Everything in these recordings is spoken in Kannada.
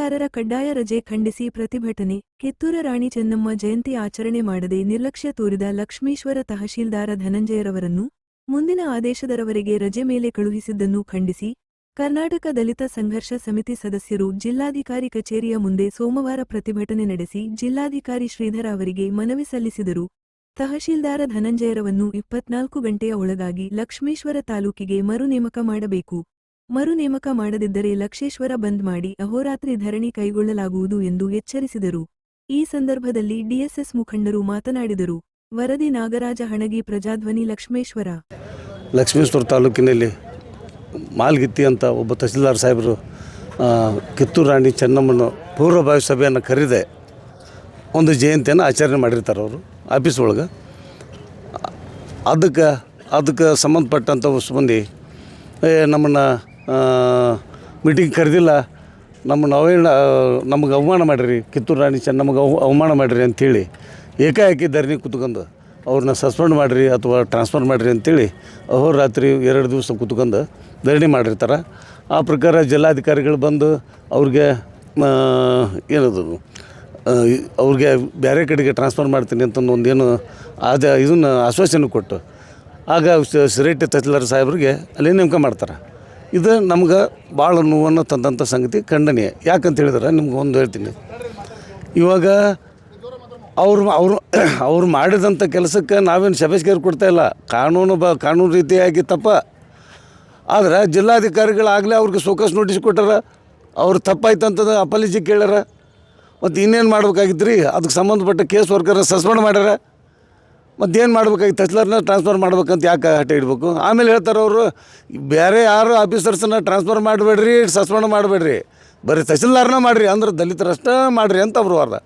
ತಹಶೀಲ್ದಾರರ ಕಡ್ಡಾಯ ರಜೆ ಖಂಡಿಸಿ ಪ್ರತಿಭಟನೆ. ಕಿತ್ತೂರ ರಾಣಿ ಚೆನ್ನಮ್ಮ ಜಯಂತಿ ಆಚರಣೆ ಮಾಡದೆ ನಿರ್ಲಕ್ಷ್ಯ ತೋರಿದ ಲಕ್ಷ್ಮೀಶ್ವರ ತಹಶೀಲ್ದಾರ ಧನಂಜಯರವರನ್ನು ಮುಂದಿನ ಆದೇಶದರವರೆಗೆ ರಜೆ ಮೇಲೆ ಕಳುಹಿಸಿದ್ದನ್ನು ಖಂಡಿಸಿ, ಕರ್ನಾಟಕ ದಲಿತ ಸಂಘರ್ಷ ಸಮಿತಿ ಸದಸ್ಯರು ಜಿಲ್ಲಾಧಿಕಾರಿ ಕಚೇರಿಯ ಮುಂದೆ ಸೋಮವಾರ ಪ್ರತಿಭಟನೆ ನಡೆಸಿ ಜಿಲ್ಲಾಧಿಕಾರಿ ಶ್ರೀಧರ ಅವರಿಗೆ ಮನವಿ ಸಲ್ಲಿಸಿದರು. ತಹಶೀಲ್ದಾರ ಧನಂಜಯರವನ್ನು ಇಪ್ಪತ್ನಾಲ್ಕು ಗಂಟೆಯ ಒಳಗಾಗಿ ಲಕ್ಷ್ಮೀಶ್ವರ ತಾಲೂಕಿಗೆ ಮರು ನೇಮಕ ಮಾಡಬೇಕು. ಮರು ನೇಮಕ ಮಾಡದಿದ್ದರೆ ಲಕ್ಷೇಶ್ವರ ಬಂದ್ ಮಾಡಿ ಅಹೋರಾತ್ರಿ ಧರಣಿ ಕೈಗೊಳ್ಳಲಾಗುವುದು ಎಂದು ಎಚ್ಚರಿಸಿದರು. ಈ ಸಂದರ್ಭದಲ್ಲಿ ಡಿಎಸ್ಎಸ್ ಮುಖಂಡರು ಮಾತನಾಡಿದರು. ವರದಿ ನಾಗರಾಜ ಹಣಗಿ ಪ್ರಜಾಧ್ವನಿ ಲಕ್ಷ್ಮೇಶ್ವರ. ಲಕ್ಷ್ಮೇಶ್ವರ ತಾಲೂಕಿನಲ್ಲಿ ಮಾಲ್ಗಿತ್ತಿ ಅಂತ ಒಬ್ಬ ತಹಸೀಲ್ದಾರ್ ಸಾಹೇಬರು ಕಿತ್ತೂರು ರಾಣಿ ಚೆನ್ನಮ್ಮನ ಪೂರ್ವಭಾವಿ ಸಭೆಯನ್ನು ಕರೆದೆ. ಒಂದು ಜಯಂತಿಯನ್ನು ಆಚರಣೆ ಮಾಡಿರ್ತಾರೆ ಅವರು ಆಫೀಸ್ ಒಳಗೆ. ಅದಕ್ಕೆ ಅದಕ್ಕೆ ಸಂಬಂಧಪಟ್ಟಂಥ ಹೊಸ ಮಂದಿ ನಮ್ಮನ್ನು ಮೀಟಿಂಗ್ ಕರೆದಿಲ್ಲ. ನಮ್ಮ ನಾವೇ ನಮಗೆ ಅವಮಾನ ಮಾಡಿರಿ, ಕಿತ್ತೂರು ರಾಣಿ ಚೆನ್ನಮ್ಮಗೆ ಅವ, ಅವಮಾನ ಮಾಡಿರಿ ಅಂಥೇಳಿ, ಏಕಾಏಕಿ ಧರಣಿ ಕುತ್ಕೊಂಡು ಅವ್ರನ್ನ ಸಸ್ಪೆಂಡ್ ಮಾಡಿರಿ ಅಥವಾ ಟ್ರಾನ್ಸ್ಫರ್ ಮಾಡಿರಿ ಅಂಥೇಳಿ, ಅಹೋರಾತ್ರಿ ಎರಡು ದಿವಸ ಕುತ್ಕೊಂಡು ಧರಣಿ ಮಾಡಿರ್ತಾರೆ. ಆ ಪ್ರಕಾರ ಜಿಲ್ಲಾಧಿಕಾರಿಗಳು ಬಂದು ಅವ್ರಿಗೆ ಏನದು ಅವ್ರಿಗೆ ಬೇರೆ ಕಡೆಗೆ ಟ್ರಾನ್ಸ್ಫರ್ ಮಾಡ್ತೀನಿ ಅಂತ ಒಂದೇನು ಆದ, ಇದನ್ನು ಆಶ್ವಾಸನೆ ಕೊಟ್ಟು, ಆಗ ಸಿರೇಟಿ ತಹಸೀಲ್ದಾರ್ ಸಾಹೇಬ್ರಿಗೆ ಅಲ್ಲಿ ನೇಮಕ ಮಾಡ್ತಾರೆ. ಇದು ನಮ್ಗೆ ಭಾಳ ನೋವನ್ನು ತಂದಂಥ ಸಂಗತಿ, ಖಂಡನೀಯ. ಯಾಕಂತ ಹೇಳಿದ್ರೆ ನಿಮ್ಗೆ ಒಂದು ಹೇಳ್ತೀನಿ. ಇವಾಗ ಅವ್ರು, ಅವರು, ಅವ್ರು ಮಾಡಿದಂಥ ಕೆಲಸಕ್ಕೆ ನಾವೇನು ಶಬಸ್ಕೇರ್ ಕೊಡ್ತಾ ಇಲ್ಲ. ಕಾನೂನು ಬ, ಕಾನೂನು ರೀತಿಯಾಗಿ ತಪ್ಪ. ಆದರೆ ಜಿಲ್ಲಾಧಿಕಾರಿಗಳಾಗಲೇ ಅವ್ರಿಗೆ ಸೋಕಸ್ ನೋಟಿಸ್ ಕೊಟ್ಟಾರ. ಅವ್ರು ತಪ್ಪಾಯ್ತು ಅಂತಂದ್ರೆ ಅಪಾಲಜಿ ಕೇಳ್ಯಾರ. ಮತ್ತು ಇನ್ನೇನು ಮಾಡ್ಬೇಕಾಗಿತ್ತು ರೀ ಅದಕ್ಕೆ ಸಂಬಂಧಪಟ್ಟ ಕೇಸ್ ವರ್ಕರ್ ಸಸ್ಪೆಂಡ್ ಮಾಡ್ಯಾರ. ಮತ್ತೇನು ಮಾಡ್ಬೇಕಾಗಿತ್ತು ತಹಸೀಲ್ದಾರ್ನ ಟ್ರಾನ್ಸ್ಫರ್ ಮಾಡ್ಬೇಕಂತ ಯಾಕೆ ಹಠ ಇಡಬೇಕು? ಆಮೇಲೆ ಹೇಳ್ತಾರೆ ಅವರು, ಬೇರೆ ಯಾರು ಆಫೀಸರ್ಸನ್ನ ಟ್ರಾನ್ಸ್ಫರ್ ಮಾಡಬೇಡ್ರಿ ಸಸ್ಪೆಂಡ್ ಮಾಡಬೇಡ್ರಿ. ಬರೀ ತಹಸೀಲ್ದಾರ್ನ ಮಾಡಿರಿ, ಅಂದ್ರೆ ದಲಿತರಷ್ಟೇ ಮಾಡಿರಿ ಅಂತ ಅವರು ಅರ್ಧ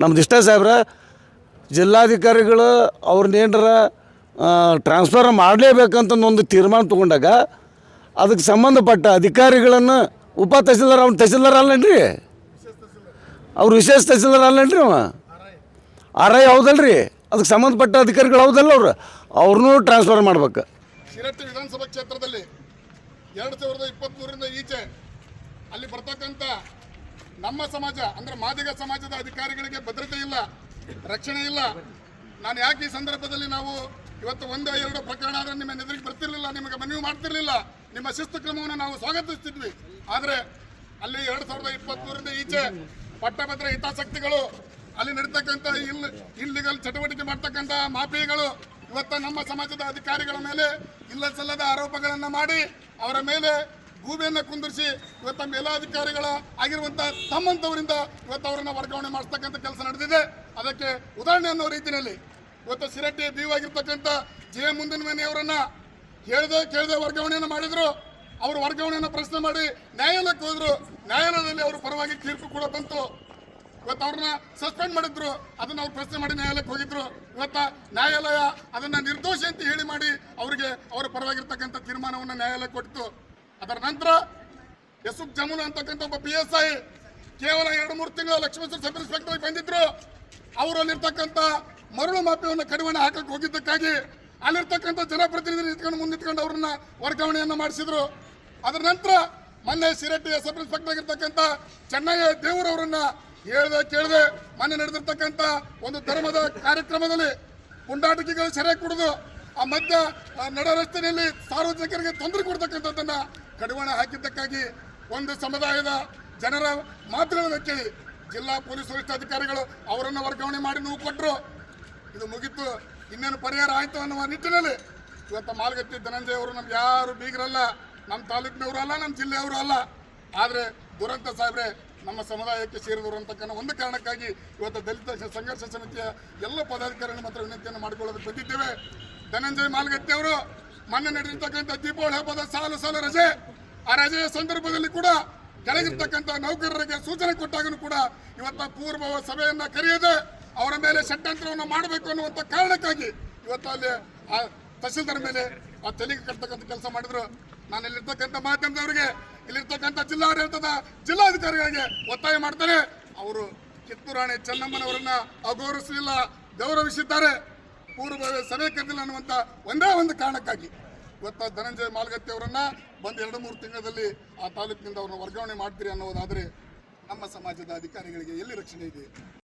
ನಮ್ದು ಇಷ್ಟ ಸಾಹೇಬ್ರ, ಜಿಲ್ಲಾಧಿಕಾರಿಗಳು ಅವ್ರನ್ನೇನಾರ ಟ್ರಾನ್ಸ್ಫರ್ ಮಾಡಲೇಬೇಕಂತ ಒಂದು ತೀರ್ಮಾನ ತೊಗೊಂಡಾಗ, ಅದಕ್ಕೆ ಸಂಬಂಧಪಟ್ಟ ಅಧಿಕಾರಿಗಳನ್ನು ಉಪ ತಹಸೀಲ್ದಾರ್, ಅವ್ನು ತಹಸೀಲ್ದಾರ್ ಅಲ್ಲನ್ರಿ? ಅವ್ರು ವಿಶೇಷ ತಹಸೀಲ್ದಾರ್ ಅಲ್ಲನ್ರಿ ಅವ? ಆರ್ ಹೌದಲ್ರಿ? ಅದಕ್ಕೆ ಸಂಬಂಧಪಟ್ಟ ಅಧಿಕಾರಿಗಳು ಹೌದಲ್ಲ ಅವರು? ಅವ್ರನ್ನೂ ಟ್ರಾನ್ಸ್ಫರ್ ಮಾಡ್ಬೇಕು. ಶಿರಟ್ಟಿ ವಿಧಾನಸಭಾ ಕ್ಷೇತ್ರದಲ್ಲಿ ಎರಡು ಸಾವಿರದ ಇಪ್ಪತ್ತ್ಮೂರರಿಂದ ಈಚೆ ಅಲ್ಲಿ ಬರ್ತಕ್ಕಂಥ ನಮ್ಮ ಸಮಾಜ, ಅಂದ್ರೆ ಮಾದಿಗ ಸಮಾಜದ ಅಧಿಕಾರಿಗಳಿಗೆ ಭದ್ರತೆ ಇಲ್ಲ, ರಕ್ಷಣೆ ಇಲ್ಲ. ನಾನು ಯಾಕೆ ಈ ಸಂದರ್ಭದಲ್ಲಿ ನಾವು ಇವತ್ತು ಒಂದು ಎರಡು ಪ್ರಕರಣ ಆದರೆ ನಿಮ್ಮ ನೆದರಿಗೆ ಬರ್ತಿರ್ಲಿಲ್ಲ, ನಿಮಗೆ ಮನವಿ ಮಾಡ್ತಿರ್ಲಿಲ್ಲ, ನಿಮ್ಮ ಶಿಸ್ತು ಕ್ರಮವನ್ನು ನಾವು ಸ್ವಾಗತಿಸ್ತಿದ್ವಿ. ಆದರೆ ಅಲ್ಲಿ ಎರಡು ಸಾವಿರದ ಇಪ್ಪತ್ತ್ಮೂರರಿಂದ ಈಚೆ ಪಟ್ಟಭದ್ರ ಹಿತಾಸಕ್ತಿಗಳು ಅಲ್ಲಿ ನಡೀತಕ್ಕಂಥ ಇಲ್ ಇಲ್ಲಿಗಲ್ ಚಟುವಟಿಕೆ ಮಾಡ್ತಕ್ಕಂಥ ಮಾಫಿಯಾಗಳು ಇವತ್ತ ನಮ್ಮ ಸಮಾಜದ ಅಧಿಕಾರಿಗಳ ಮೇಲೆ ಇಲ್ಲ ಸಲ್ಲದ ಆರೋಪಗಳನ್ನು ಮಾಡಿ ಅವರ ಮೇಲೆ ಗೂಬೆಯನ್ನು ಕುಂದಿರಿಸಿ ಇವತ್ತ ಮೇಲಾಧಿಕಾರಿಗಳ ಆಗಿರುವಂಥ ತಮ್ಮಂತವರಿಂದ ಇವತ್ತು ಅವರನ್ನು ವರ್ಗಾವಣೆ ಮಾಡಿಸ್ತಕ್ಕಂಥ ಕೆಲಸ ನಡೆದಿದೆ. ಅದಕ್ಕೆ ಉದಾಹರಣೆ ಅನ್ನೋ ರೀತಿಯಲ್ಲಿ ಇವತ್ತು ಸಿರಟ್ಟಿ ಬಿ ಆಗಿರ್ತಕ್ಕಂಥ ಜೆ ಮುಂದಿನ ಮನೆಯವರನ್ನು ಹೇಳ್ದೆ ಕೇಳದೆ ವರ್ಗಾವಣೆಯನ್ನು ಮಾಡಿದ್ರು. ಅವರು ವರ್ಗಾವಣೆಯನ್ನು ಪ್ರಶ್ನೆ ಮಾಡಿ ನ್ಯಾಯಾಲಯಕ್ಕೆ ಹೋದ್ರು. ನ್ಯಾಯಾಲಯದಲ್ಲಿ ಅವರು ಪರವಾಗಿ ತೀರ್ಪು ಕೂಡ ಬಂತು. ಇವತ್ತು ಅವ್ರನ್ನ ಸಸ್ಪೆಂಡ್ ಮಾಡಿದ್ರು. ಅದನ್ನ ಅವ್ರು ಪ್ರಶ್ನೆ ಮಾಡಿ ನ್ಯಾಯಾಲಯಕ್ಕೆ ಹೋಗಿದ್ರು. ಇವತ್ತ ನ್ಯಾಯಾಲಯ ಅದನ್ನ ನಿರ್ದೋಷಿ ಅಂತ ಹೇಳಿ ಮಾಡಿ ಅವರಿಗೆ ಅವರ ಪರವಾಗಿರ್ತಕ್ಕಂಥ ತೀರ್ಮಾನವನ್ನು ನ್ಯಾಯಾಲಯ ಕೊಟ್ಟಿತು ಅದರ ನಂತರ ಯಸುಫ್ ಜಮುನ್ ಅಂತಕ್ಕಂಥ ಒಬ್ಬ ಪಿ ಎಸ್ ಐ ಕೇವಲ ಎರಡು ಮೂರು ತಿಂಗಳ ಲಕ್ಷ್ಮೇಶ್ವರ ಸಬ್ ಇನ್ಸ್ಪೆಕ್ಟರ್ ಬಂದಿದ್ರು. ಅವರಲ್ಲಿರ್ತಕ್ಕಂಥ ಮರಳು ಮಾಫಿಯನ್ನು ಕಡಿವಾಣ ಹಾಕಕ್ಕೆ ಹೋಗಿದ್ದಕ್ಕಾಗಿ ಅಲ್ಲಿರ್ತಕ್ಕಂಥ ಜನಪ್ರತಿನಿಧಿ ನಿಂತ್ಕೊಂಡು ಮುಂದೆ ನಿಂತ್ಕೊಂಡು ಅವ್ರನ್ನ ವರ್ಗಾವಣೆಯನ್ನು ಮಾಡಿಸಿದ್ರು. ಅದರ ನಂತರ ಮೊನ್ನೆ ಸಿರಟ್ಟಿಯ ಸಬ್ ಇನ್ಸ್ಪೆಕ್ಟರ್ ಆಗಿರ್ತಕ್ಕಂಥ ಚೆನ್ನಯ್ಯ ದೇವರವರನ್ನ ಹೇಳ್ದೆ ಕೇಳದೆ ಮನೆ ನಡೆದಿರ್ತಕ್ಕಂಥ ಒಂದು ಧರ್ಮದ ಕಾರ್ಯಕ್ರಮದಲ್ಲಿ ಪುಂಡಾಟಿಕೆಗಳು ಸೆರೆ ಕುಡಿದು ಆ ಮಧ್ಯ ನಡ ರಸ್ತೆಯಲ್ಲಿ ಸಾರ್ವಜನಿಕರಿಗೆ ತೊಂದರೆ ಕೊಡ್ತಕ್ಕಂಥದ್ದನ್ನ ಕಡಿವಾಣ ಹಾಕಿದ್ದಕ್ಕಾಗಿ ಒಂದು ಸಮುದಾಯದ ಜನರ ಮಾತುಗಳನ್ನು ಕೇಳಿ ಜಿಲ್ಲಾ ಪೊಲೀಸ್ ವರಿಷ್ಠಾಧಿಕಾರಿಗಳು ಅವರನ್ನು ವರ್ಗಾವಣೆ ಮಾಡಿ ನೋವು ಕೊಟ್ಟರು ಇದು ಮುಗಿತು. ಇನ್ನೇನು ಪರಿಹಾರ ಆಯಿತು ಅನ್ನುವ ನಿಟ್ಟಿನಲ್ಲಿ ಇವತ್ತು ಮಾಲ್ಗತ್ತಿ ಧನಂಜಯ ಅವರು ನಮ್ಗೆ ಯಾರು ಬೀಗರಲ್ಲ. ನಮ್ಮ ತಾಲೂಕಿನವರು ಅಲ್ಲ ನಮ್ಮ ಜಿಲ್ಲೆಯವರು ಅಲ್ಲ. ಆದರೆ ದುರಂತ ಸಾಹೇಬ್ರೆ, ನಮ್ಮ ಸಮುದಾಯಕ್ಕೆ ಸೇರಿದವರು ಅಂತಕ್ಕಂಥ ಒಂದು ಕಾರಣಕ್ಕಾಗಿ ಇವತ್ತು ದಲಿತ ಸಂಘರ್ಷ ಸಮಿತಿಯ ಎಲ್ಲ ಪದಾಧಿಕಾರಿಗಳು ಮಾತ್ರ ವಿನಂತಿಯನ್ನು ಮಾಡಿಕೊಳ್ಳೋದಕ್ಕೆ ಬಂದಿದ್ದೇವೆ. ಧನಂಜಯ ಮಾಲ್ಗತ್ತಿ ಅವರು, ಮೊನ್ನೆ ನಡೆದಿರ್ತಕ್ಕಂಥ ದೀಪಾವಳಿ ಹಬ್ಬದ ಸಾಲು ಸಾಲು ರಜೆ. ಆ ರಜೆಯ ಸಂದರ್ಭದಲ್ಲಿ ಕೂಡ ಕೆಳಗಿರ್ತಕ್ಕಂಥ ನೌಕರರಿಗೆ ಸೂಚನೆ ಕೊಟ್ಟಾಗಲೂ ಕೂಡ ಇವತ್ತ ಪೂರ್ವ ಸಭೆಯನ್ನು ಕರೆಯದೆ ಅವರ ಮೇಲೆ ಷಡ್ಯಂತ್ರವನ್ನು ಮಾಡಬೇಕು ಅನ್ನುವಂಥ ಕಾರಣಕ್ಕಾಗಿ ಇವತ್ತು ಅಲ್ಲಿ ಆ ತಹಸೀಲ್ದಾರ್ ಮೇಲೆ ಆ ತೆಲಿಗೆ ಕಟ್ಟತಕ್ಕಂಥ ಕೆಲಸ ಮಾಡಿದ್ರು. ನಾನು ಇಲ್ಲಿರ್ತಕ್ಕಂಥ ಮಾಧ್ಯಮದವರಿಗೆ ಇಲ್ಲಿರ್ತಕ್ಕಂಥ ಜಿಲ್ಲಾಡಳಿತದ ಜಿಲ್ಲಾಧಿಕಾರಿಗಳಿಗೆ ಒತ್ತಾಯ ಮಾಡ್ತಾರೆ. ಅವರು ಕಿತ್ತೂರಾಣಿ ಚೆನ್ನಮ್ಮನವರನ್ನ ಅಗೌರವಿಸಲಿಲ್ಲ, ಗೌರವಿಸಿದ್ದಾರೆ. ಪೂರ್ವ ಸಭೆ ಕರೆದಿಲ್ಲ ಅನ್ನುವಂಥ ಒಂದೇ ಒಂದು ಕಾರಣಕ್ಕಾಗಿ. ಇವತ್ತು ಧನಂಜಯ ಮಾಲ್ಗತ್ತಿ ಅವರನ್ನ ಬಂದು ಎರಡು ಮೂರು ತಿಂಗಳಲ್ಲಿ ಆ ತಾಲೂಕಿನಿಂದ ಅವ್ರನ್ನ ವರ್ಗಾವಣೆ ಮಾಡ್ತೀರಿ ಅನ್ನೋದಾದರೆ ನಮ್ಮ ಸಮಾಜದ ಅಧಿಕಾರಿಗಳಿಗೆ ಎಲ್ಲಿ ರಕ್ಷಣೆ ಇದೆ?